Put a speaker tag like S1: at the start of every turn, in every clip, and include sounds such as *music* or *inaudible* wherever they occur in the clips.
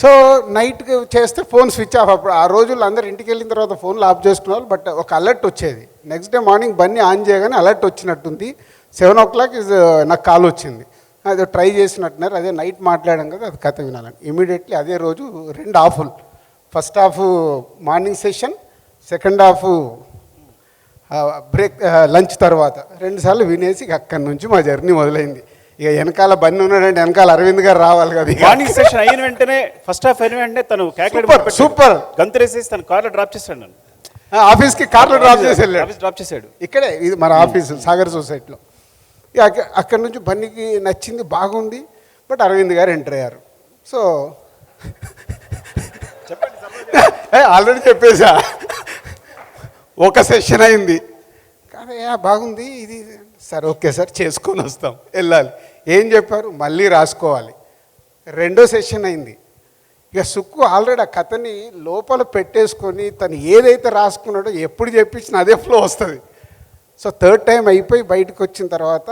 S1: So నైట్కి చేస్తే phone switch off. అప్పుడు ఆ రోజుల్లో అందరు ఇంటికి వెళ్ళిన తర్వాత ఫోన్లు ఆఫ్ చేసుకున్నారు బట్ ఒక అలర్ట్ వచ్చేది. Next day morning Bunny on చేయగానే అలర్ట్ వచ్చినట్టుంది. సెవెన్ ఓ క్లాక్ ఇస్ నాకు కాల్ వచ్చింది. అది ట్రై చేసినట్టున్నారు అదే నైట్ మాట్లాడాం కదా అది కథ వినాలని. ఇమీడియట్లీ అదే రోజు రెండు ఆఫులు. First half morning session second half break lunch తర్వాత. రెండుసార్లు వినేసి అక్కడి నుంచి మా జర్నీ మొదలైంది. ఇక వెనకాల బండి ఉన్నాడంటే వెనకాల అరవింద్ గారు రావాలి కదా.
S2: మార్నింగ్ సెషన్ అయిన వెంటనే ఫస్ట్ హాఫ్ అయిన వెంటనే తను
S1: Super, super.
S2: గంతులేసేసి తన కార్లో డ్రాప్ చేశాడు నన్ను.
S1: ఆ, ఆఫీస్కి కార్లో డ్రాప్ చేసి వెళ్ళాడు.
S2: ఆఫీస్ డ్రాప్ చేశాడు.
S1: ఇక్కడే ఇది మన ఆఫీసు సాగర్ సొసైటీలో. అక్కడి నుంచి బండికి నచ్చింది బాగుంది బట్ అరవింద్ గారు ఎంటర్ అయ్యారు. సో ఆల్రెడీ చెప్పేసా ఒక సెషన్ అయింది. కాదయ్యా బాగుంది ఇది సరే ఓకే సార్ చేసుకొని వస్తాం. వెళ్ళాలి. ఏం చెప్పారు? మళ్ళీ రాసుకోవాలి. రెండో సెషన్ అయింది. ఇక సుక్కు ఆల్రెడీ ఆ కథని లోపల పెట్టేసుకొని తను ఏదైతే రాసుకున్నాడో ఎప్పుడు చెప్పించినా అదే ఫ్లో వస్తుంది. సో థర్డ్ టైం అయిపోయి బయటకు వచ్చిన తర్వాత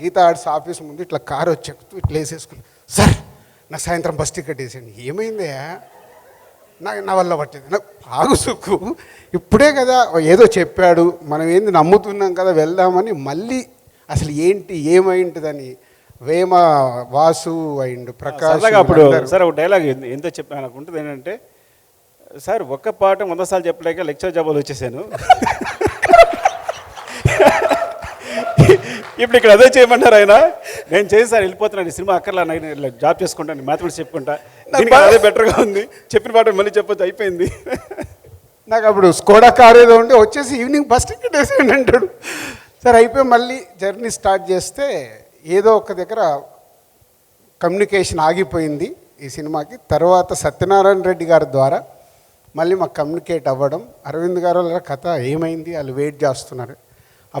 S1: గీతా ఆర్ట్స్ ఆఫీస్ ముందు ఇట్లా కారు వచ్చి ఎక్కుతూ ఇట్లా వేసేసుకుని సార్ నా సాయంత్రం బస్ టికెట్ వేసేయండి. ఏమైందే నాకు నా వల్ల పట్టింది. నాకు ఆగు సుక్కు ఇప్పుడే కదా ఏదో చెప్పాడు. మనం ఏంది నమ్ముతున్నాం కదా వెళ్దామని మళ్ళీ అసలు ఏంటి ఏమైంటుందని వేమ వాసు అండ్ ప్రకాష్
S2: సరదాగా అప్పుడు. సార్ ఒక డైలాగ్ ఎంతో చెప్పి నాకు ఉంటుంది ఏంటంటే సార్ ఒక్క పాట వంద సార్లు చెప్పలేక లెక్చర్ జాబాలు వచ్చేసాను. *laughs* ఇప్పుడు ఇక్కడ అదే చేయమంటారు ఆయన. నేను చేసి సార్ వెళ్ళిపోతున్నాను ఈ సినిమా అక్కర్లా నేను జాబ్ చేసుకుంటాను మ్యాథమెటిక్స్ చెప్పుకుంటా. దీనికి అదే బెటర్గా ఉంది. చెప్పిన పాట మళ్ళీ చెప్పొచ్చు అయిపోయింది.
S1: నాకు అప్పుడు స్కోడా కార్ ఏదో ఉంటే వచ్చేసి ఈవినింగ్ బస్ టికెట్ వేసేయండి అంటాడు. సరే అయిపోయి మళ్ళీ జర్నీ స్టార్ట్ చేస్తే ఏదో ఒక దగ్గర కమ్యూనికేషన్ ఆగిపోయింది ఈ సినిమాకి. తర్వాత సత్యనారాయణ రెడ్డి గారి ద్వారా మళ్ళీ మాకు కమ్యూనికేట్ అవ్వడం. అరవింద్ గారు వాళ్ళ కథ ఏమైంది? వాళ్ళు వెయిట్ చేస్తున్నారు.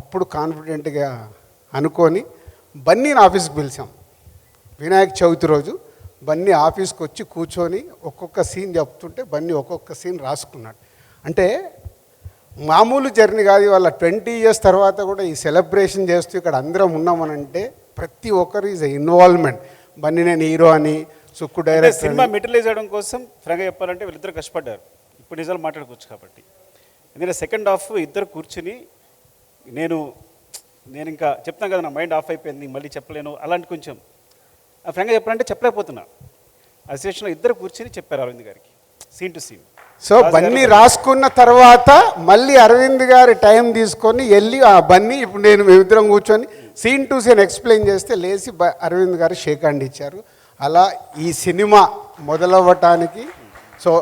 S1: అప్పుడు కాన్ఫిడెంట్గా అనుకొని బన్నీని ఆఫీస్కి పిలిచాం. వినాయక చవితి రోజు బన్నీ ఆఫీస్కి వచ్చి కూర్చొని ఒక్కొక్క సీన్ చెప్తుంటే బన్నీ ఒక్కొక్క సీన్ రాసుకున్నాడు. అంటే మామూలు జర్నీ కాదు వాళ్ళ ట్వంటీ ఇయర్స్ తర్వాత కూడా ఈ సెలబ్రేషన్ చేస్తూ ఇక్కడ అందరం ఉన్నామనంటే ప్రతి ఒక్కరు ఈజ్ ఇన్వాల్వ్మెంట్ బన్నీ నేను హీరో అని సుక్కు
S2: అంటే
S1: డైరెక్టర్
S2: సినిమా మెటీరియలైజ్ చేయడం కోసం ఫ్రంగా చెప్పాలంటే వీళ్ళిద్దరు కష్టపడ్డారు. ఇప్పుడు నిజాలు మాట్లాడుకోవచ్చు కాబట్టి. ఎందుకంటే సెకండ్ హాఫ్ ఇద్దరు కూర్చుని నేను నేను ఇంకా చెప్తాను కదా నా మైండ్ ఆఫ్ అయిపోయింది మళ్ళీ చెప్పలేను అలాంటి కొంచెం. ఆ ఫ్రంగా చెప్పాలంటే చెప్పలేకపోతున్నా. ఆ సిచ్యువేషన్లో ఇద్దరు కూర్చుని చెప్పారు అరవింద్ గారికి scene to scene.
S1: So Bunny రాసుకున్న తర్వాత మళ్ళీ అరవింద్ గారి టైం తీసుకొని వెళ్ళి ఆ బన్నీ ఇప్పుడు నేను మేమిద్దరం కూర్చొని సీన్ టు సీన్ ఎక్స్ప్లెయిన్ చేస్తే లేచి అరవింద్ గారు షేక్ హ్యాండ్ ఇచ్చారు. అలా ఈ సినిమా మొదలవ్వటానికి సో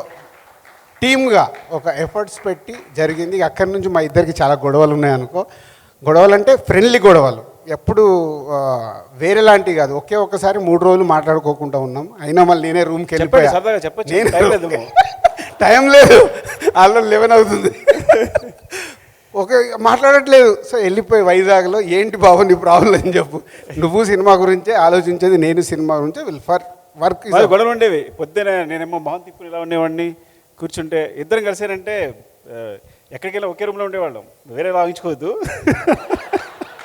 S1: టీమ్గా ఒక ఎఫర్ట్స్ పెట్టి జరిగింది. అక్కడి నుంచి మా ఇద్దరికి చాలా గొడవలు ఉన్నాయనుకో గొడవలు అంటే ఫ్రెండ్లీ గొడవలు. ఎప్పుడు ఆ, వేరేలాంటివి కాదు. ఒకే ఒక్కసారి మూడు రోజులు మాట్లాడుకోకుండా ఉన్నాం. అయినా మళ్ళీ నేనే రూమ్కి
S2: చెప్పండి
S1: వెళ్ళిపోయా.
S2: సరదాగా చెప్పొచ్చు.
S1: నేను-
S2: టైం
S1: లేదు *laughs* ఆల్రెడీ లెవెన్ అవుతుంది. *laughs* ఓకే మాట్లాడట్లేదు. సో వెళ్ళిపోయి వైజాగ్లో ఏంటి బాబు నీ ప్రాబ్లం అని చెప్పు. నువ్వు సినిమా గురించే ఆలోచించేది నేను సినిమా గురించే. విల్ ఫర్ వర్క్
S2: గొడవలు ఉండేవి. పొద్దున నేనేమో మొహం తిప్పుని ఇలా ఉండేవాడిని. కూర్చుంటే ఇద్దరం కలిసారంటే ఎక్కడికి వెళ్ళి ఒకే రూమ్లో ఉండేవాళ్ళం. వేరే లాగించుకోవద్దు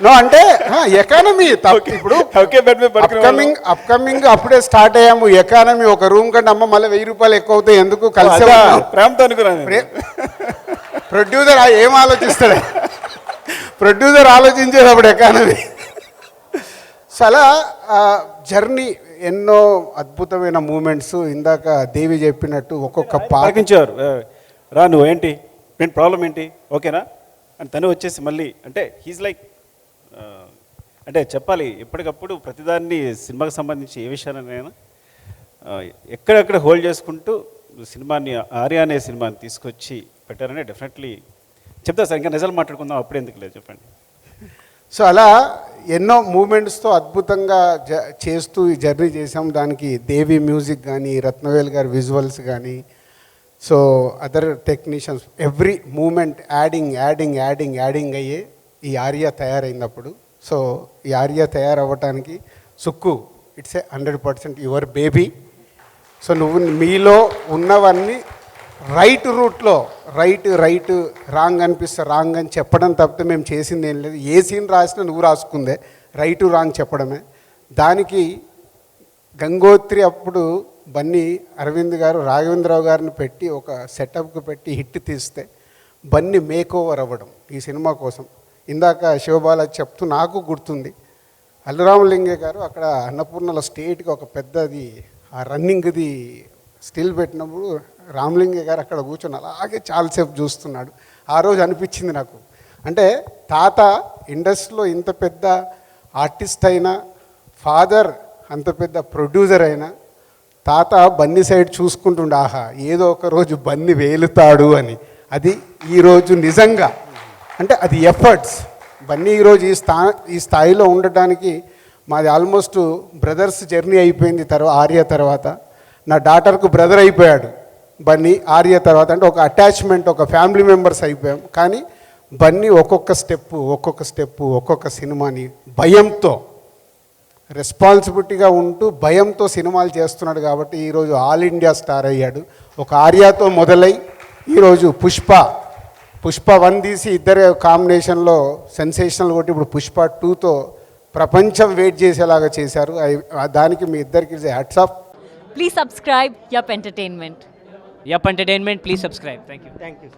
S1: నో *laughs* అంటే ఎకానమీ ఇప్పుడు అప్కమింగ్ అప్కమింగ్ అప్పుడే స్టార్ట్ అయ్యాము. ఎకానమీ ఒక రూమ్ కంటే అమ్మ మళ్ళీ వెయ్యి రూపాయలు ఎక్కువ అవుతాయి. ఎందుకు? కలిసి
S2: ప్రేమతో అనుకున్నాను నేను.
S1: ప్రొడ్యూసర్ ఏం ఆలోచిస్తాడు? ప్రొడ్యూసర్ ఆలోచించేటప్పుడు ఎకానమీ సో అలా జర్నీ ఎన్నో అద్భుతమైన మూమెంట్స్ ఇందాక దేవి చెప్పినట్టు ఒక్కొక్క పాట.
S2: పాకించారు ఆ, రా నువ్వు ఏంటి నేను ప్రాబ్లం ఏంటి? ఓకేనా? అని తను వచ్చేసి మళ్ళీ అంటే హీజ్ లైక్ అంటే చెప్పాలి ఎప్పటికప్పుడు ప్రతిదాన్ని సినిమాకి సంబంధించి ఏ విషయాన్నైనా ఎక్కడెక్కడ హోల్డ్ చేసుకుంటూ సినిమాని ఆర్య అనే సినిమాని తీసుకొచ్చి పెట్టారని డెఫినెట్లీ చెప్తా సార్ ఇంకా నిజాలు మాట్లాడుకుందాం అప్పుడు ఎందుకు లేదు చెప్పండి.
S1: సో అలా ఎన్నో మూమెంట్స్తో అద్భుతంగా జ చేస్తూ ఈ జర్నీ చేసాం దానికి దేవి మ్యూజిక్ కానీ రత్నవేల్ గారి విజువల్స్ కానీ so other technicians every moment adding adding adding adding అయ్యే ఈ ఆర్య తయారైనప్పుడు. సో ఈ Arya తయారవ్వటానికి Sukku it's a hundred percent your baby so నువ్వు మీలో ఉన్నవన్నీ రైట్ రూట్లో రైట్ రైట్ రాంగ్ అనిపిస్తే రాంగ్ అని చెప్పడం తప్పితే మేము చేసింది ఏం లేదు. ఏ సీన్ రాసినా నువ్వు రాసుకుందే. రైట్ రాంగ్ చెప్పడమే. దానికి గంగోత్రి అప్పుడు బన్నీ అరవింద్ గారు రాఘవేంద్రరావు గారిని పెట్టి ఒక సెటప్కి పెట్టి హిట్ తీస్తే బన్నీ మేక్ ఓవర్ అవ్వడం ఈ సినిమా కోసం. ఇందాక శివబాలాజీ చెప్తూ నాకు గుర్తుంది అల్లురామలింగే గారు అక్కడ అన్నపూర్ణలో స్టేట్కి ఒక పెద్దది ఆ రన్నింగ్ది స్టిల్ పెట్టినప్పుడు రామలింగే గారు అక్కడ కూర్చొని అలాగే చాలాసేపు చూస్తున్నాడు. ఆ రోజు అనిపించింది నాకు. అంటే తాత ఇండస్ట్రీలో ఇంత పెద్ద ఆర్టిస్ట్ అయినా ఫాదర్ అంత పెద్ద ప్రొడ్యూసర్ అయినా తాత బన్ని సైడ్ చూసుకుంటుండే ఆహా ఏదో ఒక రోజు బన్ని వేలుతాడు అని. అది ఈరోజు నిజంగా. అంటే అది ఎఫర్ట్స్. బన్నీ ఈరోజు ఈ స్థా ఈ స్థాయిలో ఉండటానికి మాది ఆల్మోస్ట్ బ్రదర్స్ జర్నీ అయిపోయింది తర్వాత ఆర్య తర్వాత. నా డాటర్కు బ్రదర్ అయిపోయాడు బన్నీ ఆర్య తర్వాత. అంటే ఒక అటాచ్మెంట్ ఒక ఫ్యామిలీ మెంబర్స్ అయిపోయాం. కానీ బన్నీ ఒక్కొక్క స్టెప్పు ఒక్కొక్క స్టెప్పు ఒక్కొక్క సినిమాని భయంతో రెస్పాన్సిబిలిటీగా ఉంటూ భయంతో సినిమాలు చేస్తున్నాడు కాబట్టి ఈరోజు ఆల్ ఇండియా స్టార్ అయ్యాడు ఒక ఆర్యాతో మొదలై ఈరోజు పుష్ప పుష్ప వన్ తీసి ఇద్దరే కాంబినేషన్లో సెన్సేషనల్ కొట్టి ఇప్పుడు పుష్ప టూతో ప్రపంచం వెయిట్ చేసేలాగా చేశారు దానికి మీ ఇద్దరికి hats off
S3: Please subscribe Yup Entertainment.
S4: Yup Entertainment, please subscribe. Thank you.
S5: Thank you